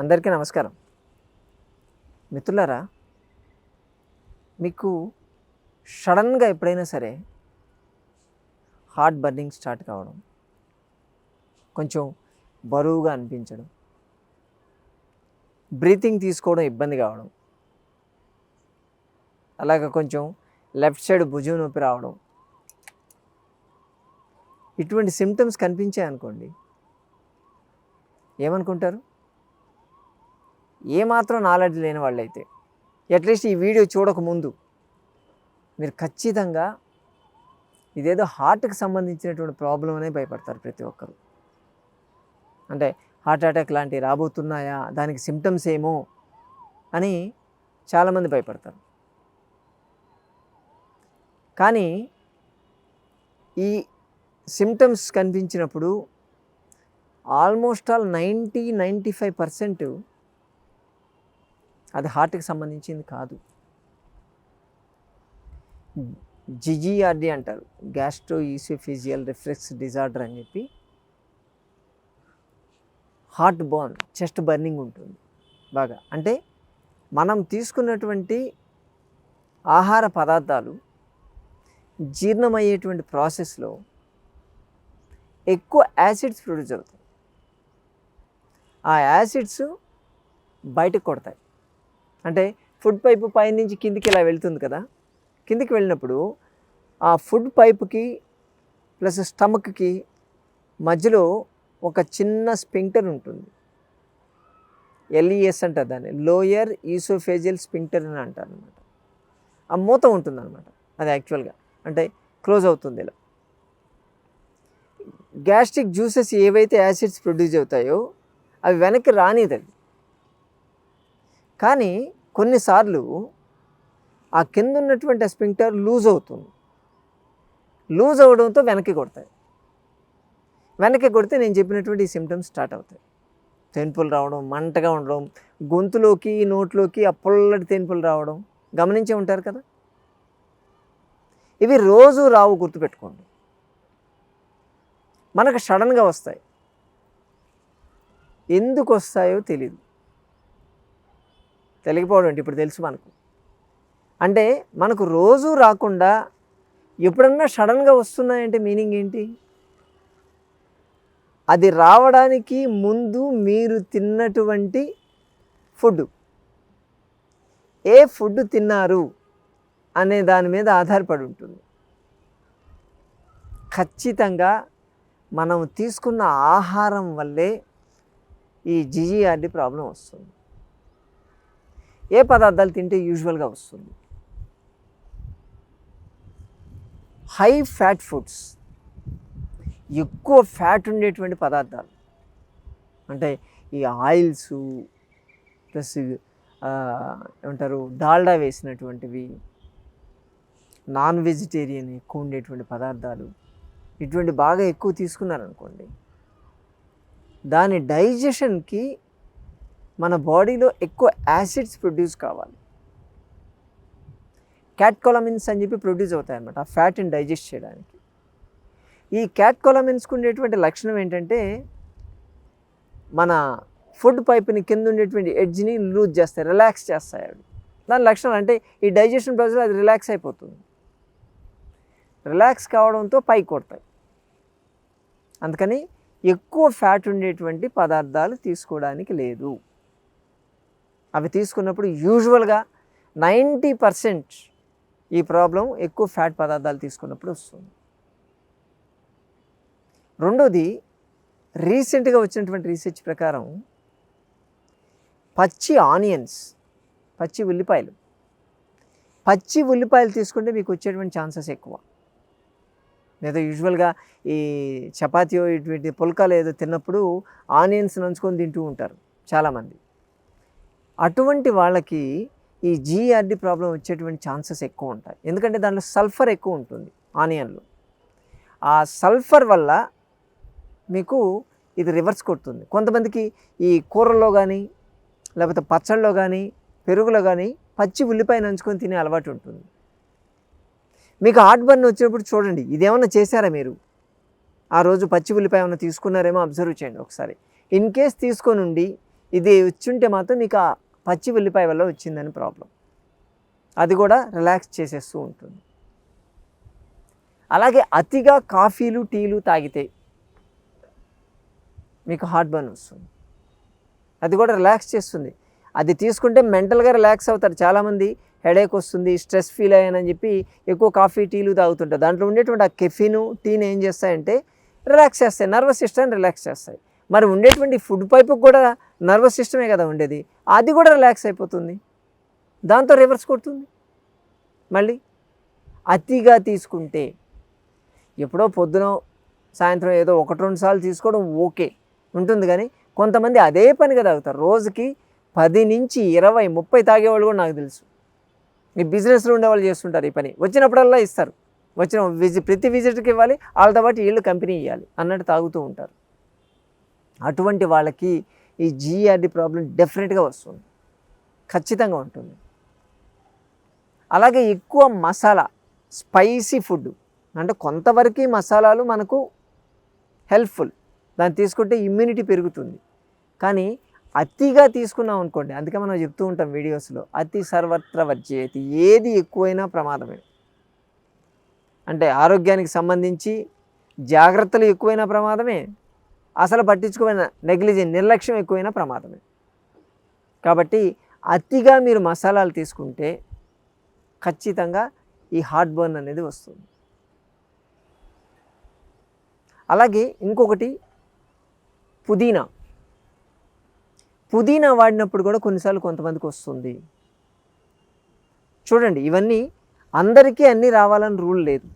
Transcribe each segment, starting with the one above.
అందరికీ నమస్కారం. మిత్రులారా మీకు సడన్గా ఎప్పుడైనా సరే హార్ట్ బర్నింగ్ స్టార్ట్ కావడం కొంచెం బరువుగా అనిపించడం బ్రీతింగ్ తీసుకోవడం ఇబ్బంది కావడం అలాగే కొంచెం లెఫ్ట్ సైడ్ భుజం నొప్పి రావడం ఇటువంటి సిమ్టమ్స్ కనిపించాయి అనుకోండి ఏమనుకుంటారు? ఏమాత్రం నాలెడ్జ్ లేని వాళ్ళైతే అట్లీస్ట్ ఈ వీడియో చూడకముందు మీరు ఖచ్చితంగా ఇదేదో హార్ట్కి సంబంధించినటువంటి ప్రాబ్లం అనే భయపడతారు ప్రతి ఒక్కరు. అంటే హార్ట్ అటాక్ లాంటివి రాబోతున్నాయా దానికి సిమ్టమ్స్ ఏమో అని చాలామంది భయపడతారు. కానీ ఈ సిమ్టమ్స్ కనిపించినప్పుడు almost all ninety ninety five percent అది హార్ట్కి సంబంధించింది కాదు. జిజిఆర్డి అంటారు. గ్యాస్ట్రో ఈసోఫిజియల్ రిఫ్లెక్స్ డిజార్డర్ అని చెప్పి. హార్ట్ బర్న్ చెస్ట్ బర్నింగ్ ఉంటుంది బాగా. అంటే మనం తీసుకున్నటువంటి ఆహార పదార్థాలు జీర్ణమయ్యేటువంటి ప్రాసెస్లో ఎక్కువ యాసిడ్స్ ప్రొడ్యూస్ అవుతాయి. ఆ యాసిడ్స్ బయటకు కొడతాయి. అంటే ఫుడ్ పైపు పైనుంచి కిందికి ఇలా వెళ్తుంది కదా. కిందికి వెళ్ళినప్పుడు ఆ ఫుడ్ పైపుకి ప్లస్ స్టమక్కి మధ్యలో ఒక చిన్న స్పింక్టర్ ఉంటుంది. ఎల్ఈఎస్ అంటారు దాన్ని. లోయర్ ఈసోఫేజియల్ స్పింక్టర్ అని అంటారు అనమాట ఆ మూత ఉంటుంది అనమాట అది యాక్చువల్గా అంటే క్లోజ్ అవుతుంది ఇలా. గ్యాస్ట్రిక్ జ్యూసెస్ ఏవైతే యాసిడ్స్ ప్రొడ్యూస్ అవుతాయో అవి వెనక్కి రానిది కానీ కొన్నిసార్లు ఆ కింద ఉన్నటువంటి స్పింక్టర్ లూజ్ అవుతుంది. లూజ్ అవడంతో వెనక్కి కొడతాయి. వెనక్కి కొడితే నేను చెప్పినటువంటి ఈ సిమ్టమ్స్ స్టార్ట్ అవుతాయి. తెనుపులు రావడం మంటగా ఉండడం గొంతులోకి నోట్లోకి ఆ పుల్లటి తెనుపులు రావడం గమనించే ఉంటారు కదా? ఇవి రోజు రావు గుర్తుపెట్టుకోండి. మనకు సడన్గా వస్తాయి. ఎందుకు వస్తాయో తెలియదు తెలియకపోవడం ఏంటి? ఇప్పుడు తెలుసు మనకు. అంటే మనకు రోజు రాకుండా ఎప్పుడన్నా సడన్గా వస్తున్నాయంటే మీనింగ్ ఏంటి? అది రావడానికి ముందు మీరు తిన్నటువంటి ఫుడ్. ఏ ఫుడ్ తిన్నారు అనే దాని మీద ఆధారపడి ఉంటుంది. ఖచ్చితంగా మనం తీసుకున్న ఆహారం వల్లే ఈ జిజిఆర్డి ప్రాబ్లం వస్తుంది. ఏ పదార్థాలు తింటే యూజువల్గా వస్తుంది? హై ఫ్యాట్ ఫుడ్స్ ఎక్కువ ఫ్యాట్ ఉండేటువంటి పదార్థాలు. అంటే ఈ ఆయిల్స్ ప్లస్ ఏమంటారు డాల్డా వేసినటువంటివి నాన్ వెజిటేరియన్ ఎక్కువ ఉండేటువంటి పదార్థాలు ఇటువంటి బాగా ఎక్కువ తీసుకున్నారనుకోండి దాని డైజెషన్కి మన బాడీలో ఎక్కువ యాసిడ్స్ ప్రొడ్యూస్ కావాలి. క్యాట్కోలమిన్స్ అని చెప్పి ప్రొడ్యూస్ అవుతాయి అన్నమాట ఆ ఫ్యాట్ని డైజెస్ట్ చేయడానికి. ఈ క్యాట్కోలమిన్స్కి ఉండేటువంటి లక్షణం ఏంటంటే మన ఫుడ్ పైప్ని కింద ఉండేటువంటి ఎడ్జ్ని లూజ్ చేస్తాయి రిలాక్స్ చేస్తాయి అవి. దాని లక్షణం అంటే ఈ డైజెషన్ ప్రాసెస్ అది రిలాక్స్ అయిపోతుంది. రిలాక్స్ కావడంతో పైకి కొడతాయి. అందుకని ఎక్కువ ఫ్యాట్ ఉండేటువంటి పదార్థాలు తీసుకోవడానికి లేదు. అవి తీసుకున్నప్పుడు యూజువల్గా నైంటీ పర్సెంట్ ఈ ప్రాబ్లం ఎక్కువ ఫ్యాట్ పదార్థాలు తీసుకున్నప్పుడు వస్తుంది. రెండోది రీసెంట్గా వచ్చినటువంటి రీసెర్చ్ ప్రకారం పచ్చి ఆనియన్స్ పచ్చి ఉల్లిపాయలు పచ్చి ఉల్లిపాయలు తీసుకుంటే మీకు వచ్చేటువంటి ఛాన్సెస్ ఎక్కువ. లేదా యూజువల్గా ఈ చపాతీయో ఇటువంటి పుల్కాలు ఏదో తిన్నప్పుడు ఆనియన్స్ నంచుకొని తింటూ ఉంటారు చాలామంది. అటువంటి వాళ్ళకి ఈ జీఆర్డి ప్రాబ్లం వచ్చేటువంటి ఛాన్సెస్ ఎక్కువ ఉంటాయి. ఎందుకంటే దాంట్లో సల్ఫర్ ఎక్కువ ఉంటుంది ఆనియన్లో. ఆ సల్ఫర్ వల్ల మీకు ఇది రివర్స్ కొడుతుంది. కొంతమందికి ఈ కూరల్లో కానీ లేకపోతే పచ్చళ్ళలో కానీ పెరుగులో కానీ పచ్చి ఉల్లిపాయ నంచుకొని తినే అలవాటు ఉంటుంది. మీకు హార్ట్ బర్న్ వచ్చినప్పుడు చూడండి ఇదేమన్నా చేశారా మీరు? ఆ రోజు పచ్చి ఉల్లిపాయ ఏమైనా తీసుకున్నారేమో అబ్జర్వ్ చేయండి ఒకసారి. ఇన్ కేస్ తీసుకొని ఉండి ఇది వచ్చుంటే మాత్రం మీకు పచ్చి ఉల్లిపాయ వల్ల వచ్చిందని ప్రాబ్లం అది కూడా రిలాక్స్ చేసేస్తూ ఉంటుంది. అలాగే అతిగా కాఫీలు టీలు తాగితే మీకు హార్ట్ బర్న్ వస్తుంది. అది కూడా రిలాక్స్ చేస్తుంది. అది తీసుకుంటే మెంటల్గా రిలాక్స్ అవుతారు. చాలామంది హెడేక్ వస్తుంది స్ట్రెస్ ఫీల్ అయ్యానని చెప్పి ఎక్కువ కాఫీ టీలు తాగుతుంటారు. దాంట్లో ఉండేటువంటి ఆ కెఫిన్ టీని ఏం చేస్తాయంటే రిలాక్స్ చేస్తాయి. నర్వస్ సిస్టమ్ రిలాక్స్ చేస్తాయి. మరి ఉండేటువంటి ఫుడ్ పైపు కూడా నర్వస్ సిస్టమే కదా ఉండేది. అది కూడా రిలాక్స్ అయిపోతుంది. దాంతో రివర్స్ కొడుతుంది. మళ్ళీ అతిగా తీసుకుంటే ఎప్పుడో పొద్దున సాయంత్రం ఏదో ఒకటి రెండు సార్లు తీసుకోవడం ఓకే ఉంటుంది కానీ కొంతమంది అదే పనిగా తాగుతారు. రోజుకి పది నుంచి ఇరవై ముప్పై తాగేవాళ్ళు కూడా నాకు తెలుసు. ఈ బిజినెస్లో ఉండేవాళ్ళు చేస్తుంటారు ఈ పని. వచ్చినప్పుడల్లా ఇస్తారు. వచ్చిన విజి ప్రతి విజిట్కి ఇవ్వాలి. వాళ్ళతో పాటు వీళ్ళు కంపెనీ ఇవ్వాలి అన్నట్టు తాగుతూ ఉంటారు. అటువంటి వాళ్ళకి ఈ జీఆర్డీ ప్రాబ్లం డెఫినెట్గా వస్తుంది. ఖచ్చితంగా ఉంటుంది. అలాగే ఎక్కువ మసాలా స్పైసీ ఫుడ్ అంటే కొంతవరకు మసాలాలు మనకు హెల్ప్ఫుల్ దాన్ని తీసుకుంటే ఇమ్యూనిటీ పెరుగుతుంది. కానీ అతిగా తీసుకున్నాం అనుకోండి అందుకే మనం చెప్తూ ఉంటాం వీడియోస్లో అతి సర్వత్ర వర్జేతి ఏది ఎక్కువైనా ప్రమాదమే. అంటే ఆరోగ్యానికి సంబంధించి జాగ్రత్తలు ఎక్కువైనా ప్రమాదమే. అసలు పట్టించుకోమైన నెగ్లిజెన్ నిర్లక్ష్యం ఎక్కువైనా ప్రమాదమే. కాబట్టి అతిగా మీరు మసాలాలు తీసుకుంటే ఖచ్చితంగా ఈ హార్ట్ బర్న్ అనేది వస్తుంది. అలాగే ఇంకొకటి పుదీనా. పుదీనా వాడినప్పుడు కూడా కొన్నిసార్లు కొంతమందికి వస్తుంది. చూడండి ఇవన్నీ అందరికీ అన్నీ రావాలని రూల్ లేదు.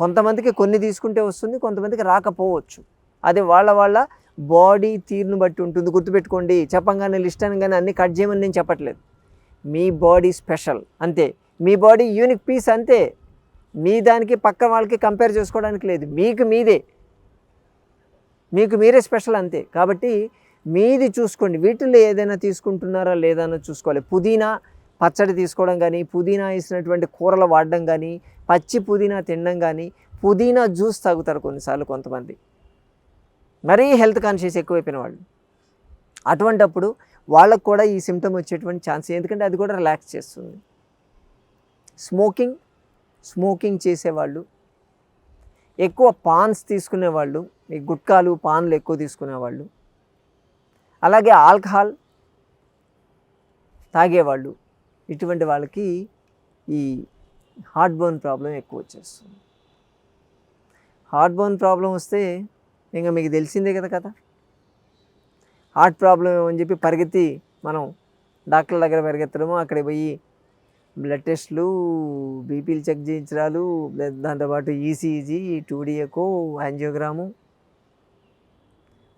కొంతమందికి కొన్ని తీసుకుంటే వస్తుంది కొంతమందికి రాకపోవచ్చు. అది వాళ్ళ వాళ్ళ బాడీ తీరును బట్టి ఉంటుంది. గుర్తుపెట్టుకోండి. చెప్పంగానే లిస్ట్ అనగానే అన్ని కట్ చేయమని నేను చెప్పట్లేదు. మీ బాడీ స్పెషల్. అంతే. మీ బాడీ యూనిక్ పీస్ అంతే. మీ దానికి పక్క వాళ్ళకి కంపేర్ చేసుకోవడానికి లేదు. మీకు మీదే. మీకు మీరే స్పెషల్ అంతే. కాబట్టి మీది చూసుకోండి. వీటిల్లో ఏదైనా తీసుకుంటున్నారా లేదా అన్నది చూసుకోవాలి. పుదీనా పచ్చడి తీసుకోవడం కానీ పుదీనా వేసినటువంటి కూరలు వాడడం కానీ పచ్చి పుదీనా తినడం కానీ పుదీనా జ్యూస్ తాగుతారు కొన్నిసార్లు కొంతమంది. మరీ హెల్త్ కాన్షియస్ ఎక్కువైపోయిన వాళ్ళు. అటువంటప్పుడు వాళ్ళకు కూడా ఈ సిమ్టమ్ వచ్చేటువంటి ఛాన్స్ ఎందుకంటే అది కూడా రిలాక్స్ చేస్తుంది. స్మోకింగ్ స్మోకింగ్ చేసేవాళ్ళు. ఎక్కువ పాన్స్ తీసుకునేవాళ్ళు. ఈ గుట్కాలు పాన్లు ఎక్కువ తీసుకునేవాళ్ళు. అలాగే ఆల్కహాల్ తాగేవాళ్ళు. ఇటువంటి వాళ్ళకి ఈ హార్ట్ బోన్ ప్రాబ్లం ఎక్కువ వచ్చేస్తుంది. హార్ట్ బోన్ ప్రాబ్లం వస్తే ఇంకా మీకు తెలిసిందే కదా కదా హార్ట్ ప్రాబ్లం అని చెప్పి పరిగెత్తి మనం డాక్టర్ దగ్గర పరిగెత్తడము. అక్కడికి పోయి బ్లడ్ టెస్ట్లు బీపీలు చెక్ చేయించడాలు దాంతోపాటు ఈసీజీ టూడిఎకో యాంజియోగ్రాము.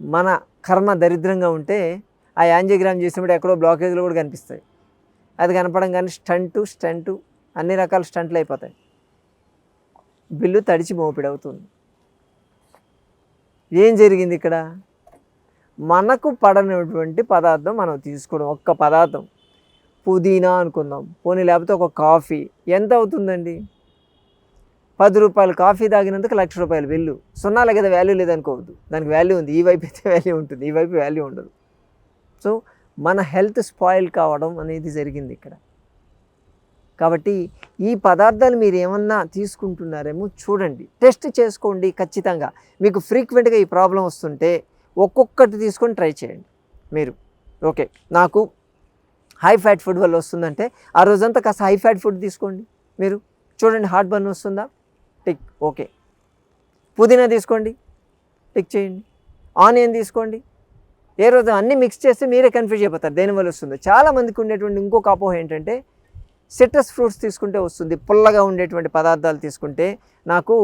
మన కర్మ దరిద్రంగా ఉంటే ఆ యాంజియోగ్రామ్ చేసినప్పుడు ఎక్కడో బ్లాకేజ్లు కూడా కనిపిస్తాయి. అది కనపడం కానీ స్టంటు స్టంటు అన్ని రకాల స్టంట్లు అయిపోతాయి. బిల్లు తడిచి మోపిడవుతుంది ఏం జరిగింది ఇక్కడ? మనకు పడనటువంటి పదార్థం మనం తీసుకోవడం ఒక్క పదార్థం. పుదీనా అనుకుందాం. పోనీ లేకపోతే ఒక కాఫీ. ఎంత అవుతుందండి? పది రూపాయలు కాఫీ తాగినందుకు లక్ష రూపాయలు వెళ్ళు సున్నాల కదా వాల్యూ లేదనుకోవద్దు. దానికి వాల్యూ ఉంది. ఈ వైపు అయితే వాల్యూ ఉంటుంది. ఈ వైపు వాల్యూ ఉండదు. సో మన హెల్త్ స్పాయిల్ కావడం అనేది జరిగింది ఇక్కడ. కాబట్టి ఈ పదార్థాలు మీరు ఏమన్నా తీసుకుంటున్నారేమో చూడండి. టెస్ట్ చేసుకోండి ఖచ్చితంగా. మీకు ఫ్రీక్వెంట్గా ఈ ప్రాబ్లం వస్తుంటే ఒక్కొక్కటి తీసుకొని ట్రై చేయండి మీరు. ఓకే. నాకు హై ఫ్యాట్ ఫుడ్ వల్ల వస్తుందంటే ఆ రోజంతా కాస్త హై ఫ్యాట్ ఫుడ్ తీసుకోండి మీరు. చూడండి హార్ట్ బర్న్ వస్తుందా? టిక్. ఓకే. పుదీనా తీసుకోండి. టిక్ చేయండి. ఆనియన్ తీసుకోండి. ఏ రోజు అన్నీ మిక్స్ చేస్తే మీరే కన్ఫ్యూజ్ అయిపోతారు దేనివల్ల వస్తుందో. చాలామందికి ఉండేటువంటి ఇంకొక అపోహ ఏంటంటే సిట్రస్ ఫ్రూట్స్ తీసుకుంటే వస్తుంది. పుల్లగా ఉండేటువంటి పదార్థాలు తీసుకుంటే నాకు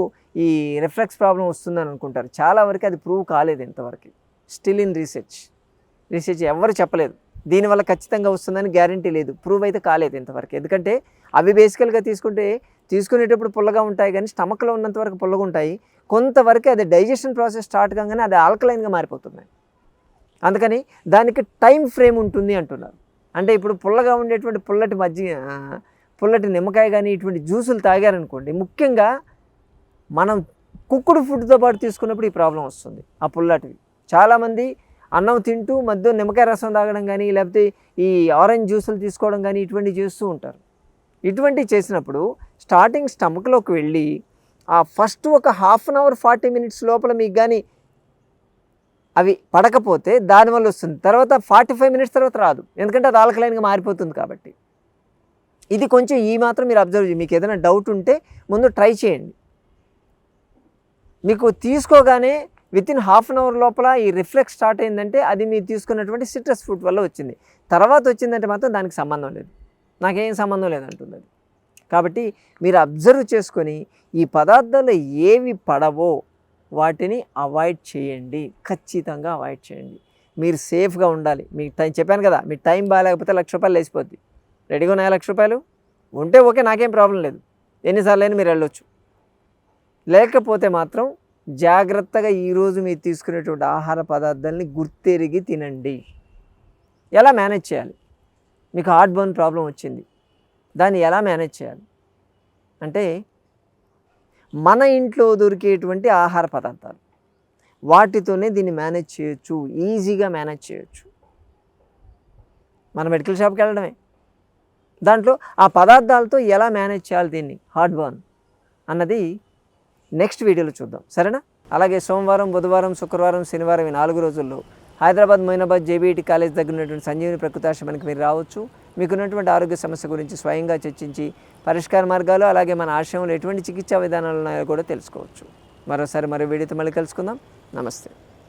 ఈ రిఫ్లెక్స్ ప్రాబ్లం వస్తుందని అనుకుంటారు. చాలా వరకు అది ప్రూవ్ కాలేదు ఇంతవరకు. స్టిల్ ఇన్ రీసెర్చ్ రీసెర్చ్ ఎవరు చెప్పలేదు. దీనివల్ల ఖచ్చితంగా వస్తుందని గ్యారంటీ లేదు. ప్రూవ్ అయితే కాలేదు ఇంతవరకు. ఎందుకంటే అవి బేసికల్గా తీసుకుంటే తీసుకునేటప్పుడు పుల్లగా ఉంటాయి కానీ స్టమక్లో ఉన్నంత వరకు పుల్లగా ఉంటాయి. కొంతవరకు అది డైజెషన్ ప్రాసెస్ స్టార్ట్ కాగానే అది ఆల్కలైన్గా మారిపోతుంది. అందుకని దానికి టైం ఫ్రేమ్ ఉంటుంది అంటున్నారు. అంటే ఇప్పుడు పుల్లగా ఉండేటువంటి పుల్లటి మజ్జిగ పుల్లటి నిమ్మకాయ కానీ ఇటువంటి జ్యూసులు తాగారనుకోండి ముఖ్యంగా మనం కుక్కుడు ఫుడ్తో పాటు తీసుకున్నప్పుడు ఈ ప్రాబ్లం వస్తుంది ఆ పుల్లటివి. చాలామంది అన్నం తింటూ మధ్య నిమ్మకాయ రసం తాగడం కానీ లేకపోతే ఈ ఆరెంజ్ జ్యూసులు తీసుకోవడం కానీ ఇటువంటివి చేస్తూ ఉంటారు. ఇటువంటివి చేసినప్పుడు స్టార్టింగ్ స్టమక్లోకి వెళ్ళి ఆ ఫస్ట్ ఒక half an hour forty minutes లోపల మీకు కానీ అవి పడకపోతే దానివల్ల వస్తుంది. తర్వాత ఫార్టీ ఫైవ్ మినిట్స్ తర్వాత రాదు. ఎందుకంటే అది ఆల్కలైన్గా మారిపోతుంది కాబట్టి. ఇది కొంచెం ఈ మాత్రం మీరు అబ్జర్వ్ చేయండి మీకు ఏదైనా డౌట్ ఉంటే ముందు ట్రై చేయండి. మీకు తీసుకోగానే within half an hour లోపల ఈ రిఫ్లెక్స్ స్టార్ట్ అయిందంటే అది మీరు తీసుకున్నటువంటి సిట్రస్ ఫ్రూట్ వల్ల వచ్చింది. తర్వాత వచ్చిందంటే మాత్రం దానికి సంబంధం లేదు. నాకేం సంబంధం లేదంటుంది అది. కాబట్టి మీరు అబ్జర్వ్ చేసుకొని ఈ పదార్థాలు ఏవి పడవో వాటిని అవాయిడ్ చేయండి. ఖచ్చితంగా అవాయిడ్ చేయండి. మీరు సేఫ్గా ఉండాలి. మీకు టైం చెప్పాను కదా మీ టైం బాగాలేకపోతే లక్ష రూపాయలు లేచిపోద్ది. రెడీగా ఉన్నాయా లక్ష రూపాయలు? ఉంటే ఓకే నాకేం ప్రాబ్లం లేదు. ఎన్నిసార్లు అయినా మీరు వెళ్ళొచ్చు. లేకపోతే మాత్రం జాగ్రత్తగా ఈరోజు మీరు తీసుకునేటువంటి ఆహార పదార్థాలని గుర్తెరిగి తినండి. ఎలా మేనేజ్ చేయాలి? మీకు హార్ట్ బర్న్ ప్రాబ్లం వచ్చింది. దాన్ని ఎలా మేనేజ్ చేయాలి? అంటే మన ఇంట్లో దొరికేటువంటి ఆహార పదార్థాలు. వాటితోనే దీన్ని మేనేజ్ చేయొచ్చు ఈజీగా మేనేజ్ చేయొచ్చు. మన మెడికల్ షాప్కి వెళ్ళడమే. దాంట్లో ఆ పదార్థాలతో ఎలా మేనేజ్ చేయాలి దీన్ని? హార్డ్ బర్న్ అన్నది నెక్స్ట్ వీడియోలో చూద్దాం. సరేనా? అలాగే సోమవారం బుధవారం శుక్రవారం శనివారం ఈ నాలుగు రోజుల్లో హైదరాబాద్ మొయినాబాద్ జేబీఈటీ కాలేజ్ దగ్గర ఉన్నటువంటి సంజీవని ప్రకృతాశ్రమానికి మీరు రావచ్చు. మీకున్నటువంటి ఆరోగ్య సమస్య గురించి స్వయంగా చర్చించి పరిష్కార మార్గాలు అలాగే మన ఆశయంలో ఎటువంటి చికిత్సా విధానాలు ఉన్నాయో కూడా తెలుసుకోవచ్చు. మరోసారి మరో వీడియోతో మళ్ళీ కలుసుకుందాం. నమస్తే.